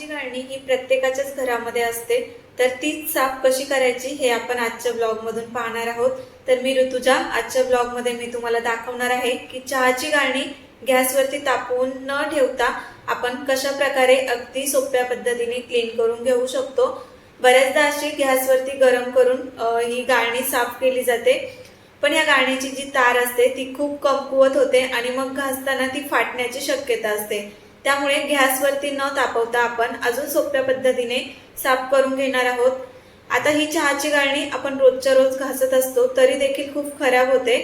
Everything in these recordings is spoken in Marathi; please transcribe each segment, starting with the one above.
चहाची घालणी ही प्रत्येकाच्याच घरामध्ये असते तर तीच साफ कशी करायची हे आपण आजच्या ब्लॉगमधून पाहणार आहोत. तर मी ऋतुजा आजच्या ब्लॉगमध्ये मी तुम्हाला दाखवणार आहे की चहाची गाळणी गॅसवरती तापवून न ठेवता आपण कशा प्रकारे अगदी सोप्या पद्धतीने क्लीन करून घेऊ शकतो. बऱ्याचदा अशी गॅसवरती गरम करून ही गाळणी साफ केली जाते. पण या गाळणीची जी तार असते ती खूप कमकुवत होते आणि मग घासताना ती फाटण्याची शक्यता असते. त्यामुळे गॅसवरती न तापवता आपण अजून सोप्या पद्धतीने साफ करून घेणार आहोत. आता ही चहाची गाळणी आपण रोजच्या रोज घासत असतो तरी देखील खूप खराब होते.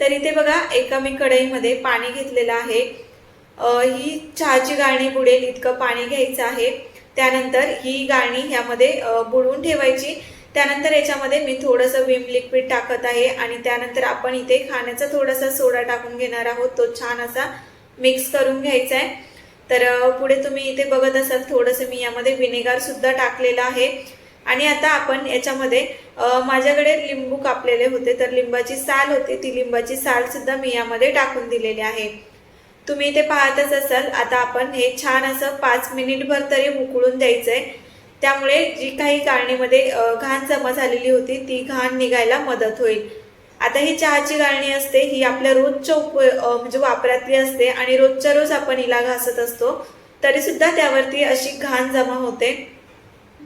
तरी ते बघा एका मी कढईमध्ये पाणी घेतलेलं आहे. ही चहाची गाळणी बुडेल इतकं पाणी घ्यायचं आहे. त्यानंतर ही गाळणी ह्यामध्ये बुडवून ठेवायची. त्यानंतर याच्यामध्ये मी थोडंसं विम लिक्विड टाकत आहे आणि त्यानंतर आपण इथे खाण्याचा थोडासा सोडा टाकून घेणार आहोत. तो छान असा मिक्स करून घ्यायचा आहे. तर पुढे तुम्ही इथे बघत असाल थोडंसं मी यामध्ये विनेगर सुद्धा टाकलेलं आहे. आणि आता आपण याच्यामध्ये माझ्याकडे लिंबू कापलेले होते तर लिंबाची साल होती ती लिंबाची साल सुद्धा मी यामध्ये टाकून दिलेली आहे. तुम्ही इथे पाहतच असाल आता आपण हे छान असं पाच मिनिटभर तरी उकळून द्यायचं आहे त्यामुळे जी काही कारणीमध्ये घाण जमा झालेली होती ती घाण निघायला मदत होईल. आता ही चहाची गाळणी असते ही आपल्या रोजच्या उप म्हणजे वापरातली असते आणि रोजच्या रोज आपण हिला घासत असतो तरी सुद्धा त्यावरती अशी घाण जमा होते.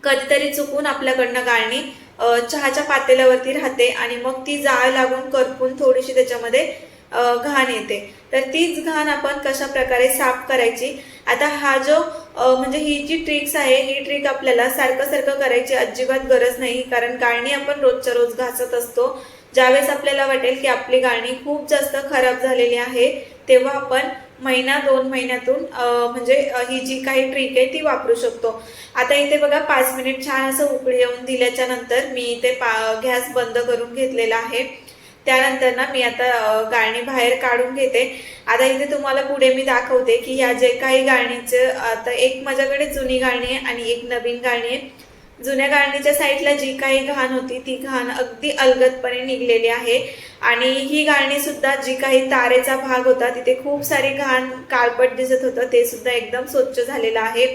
कधीतरी चुकून आपल्याकडनं गाळणी चहाच्या पातेल्यावरती राहते आणि मग ती जाळ लागून करपून थोडीशी त्याच्यामध्ये घाण येते. तर तीच घाण आपण कशा प्रकारे साफ करायची? आता हा जो म्हणजे ही जी ट्रिक्स आहे ही ट्रिक आपल्याला सारखं सारखं करायची अजिबात गरज नाही. कारण गाळणी आपण रोजच्या रोज घासत असतो. ज्यावेळेस आपल्याला वाटेल की आपली गाळणी खूप जास्त खराब झालेली आहे तेव्हा आपण महिना दोन महिन्यातून म्हणजे ही जी काही ट्रिक आहे ती वापरू शकतो. आता इथे बघा पाच मिनिट छान असं उकळी येऊन दिल्याच्या नंतर मी इथे पा गॅस बंद करून घेतलेला आहे. त्यानंतर ना मी आता गाणी गाळणी बाहेर काढून घेते. आता इथे तुम्हाला पुढे मी दाखवते की ह्या जे काही गाळणीचं आता एक माझ्याकडे जुनी गाळणी आहे आणि एक नवीन गाळणी आहे. जुन्या गाळणीच्या साईडला जी काही घाण होती ती घाण अगदी अलगदपणे निघलेली आहे. आणि ही गाळणी सुद्धा जी काही तारेचा भाग होता तिथे खूप सारी घाण काळपट दिसत होतं ते सुद्धा एकदम स्वच्छ झालेलं आहे.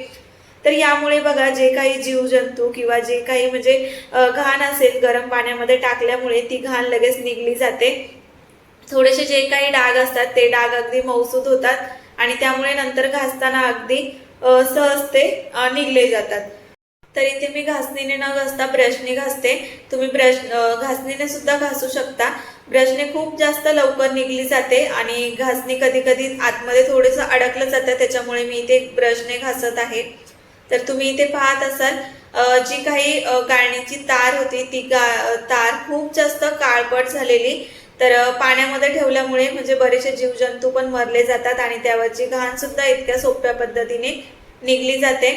तर यामुळे बघा जे काही जीवजंतू किंवा जे काही म्हणजे घाण असेल गरम पाण्यामध्ये टाकल्यामुळे ती घाण लगेच निघली जाते. थोडेसे जे काही डाग असतात ते डाग अगदी मौसूद होतात आणि त्यामुळे नंतर घासताना अगदी सहज ते निघले जातात. तर इथे मी घासणीने न घासता ब्रशने घासते. तुम्ही ब्रश घासणीने सुद्धा घासू शकता. ब्रशने खूप जास्त लवकर निघली जाते आणि घासणी कधी कधी आतमध्ये थोडंसं अडकलं जातं त्याच्यामुळे मी इथे ब्रशने घासत आहे. तर तुम्ही इथे पाहत असाल जी काही अ, तार होती ती गा तार खूप जास्त काळपट झालेली. तर पाण्यामध्ये ठेवल्यामुळे म्हणजे बरेचसे जीवजंतू पण मरले जातात आणि त्यावरची घाण सुद्धा इतक्या सोप्या पद्धतीने निघली जाते.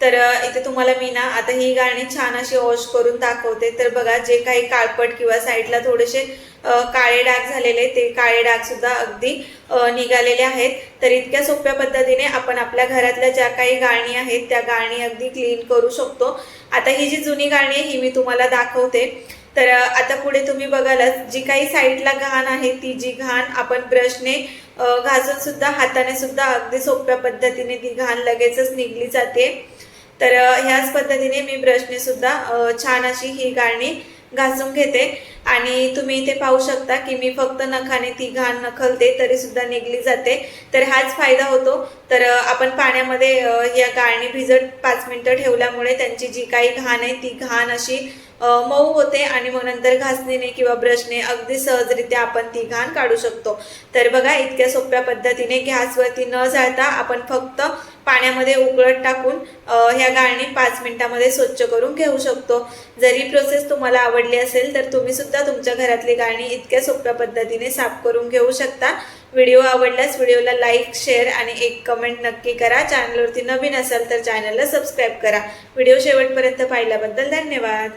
तर इथे तुम्हाला मी ना आता ही गाणी छान अशी वॉश करून दाखवते. तर बघा जे काही काळपट किंवा साईडला थोडेसे काळे डाग झालेले ते काळे डाग सुद्धा अगदी निघालेले आहेत. तर इतक्या सोप्या पद्धतीने आपण आपल्या घरातल्या ज्या काही गाणी आहेत त्या गाणी अगदी क्लीन करू शकतो. आता ही जी जुनी गाणी आहे ही मी तुम्हाला दाखवते. तर आता पुढे तुम्ही बघालच जी काही साईडला घाण आहे ती जी घाण आपण ब्रशने घासून सुद्धा हाताने सुद्धा अगदी सोप्या पद्धतीने ती घाण लगेचच निघली जाते. तर ह्याच पद्धतीने मी ब्रशने सुद्धा छान अशी ही गाळणी घासून घेते. आणि तुम्ही इथे पाहू शकता की मी फक्त नखाने ती घाण नखलते तरी सुद्धा निघली जाते. तर हाच फायदा होतो. तर आपण पाण्यामध्ये या गाळणी भिजत पाच मिनिटं ठेवल्यामुळे त्यांची जी काही घाण आहे ती घाण अशी मऊ होते आणि मग नंतर घासणीने किंवा ब्रशने अगदी सहजरित्या आपण ती घाण काढू शकतो. तर बघा इतक्या सोप्या पद्धतीने गॅसवरती न जाळता आपण फक्त पाण्यामध्ये उकळत टाकून ह्या गाळणी पाच मिनिटामध्ये स्वच्छ करून घेऊ शकतो. जरी प्रोसेस तुम्हाला आवडली असेल तर तुम्ही सुद्धा तुमच्या घरातली गाळणी इतक्या सोप्या पद्धतीने साफ करून घेऊ शकता. व्हिडिओ आवडल्यास व्हिडिओला लाईक शेअर आणि एक कमेंट नक्की करा. चॅनलवरती नवीन असाल तर चॅनलला सबस्क्राईब करा. व्हिडिओ शेवटपर्यंत पाहिल्याबद्दल धन्यवाद.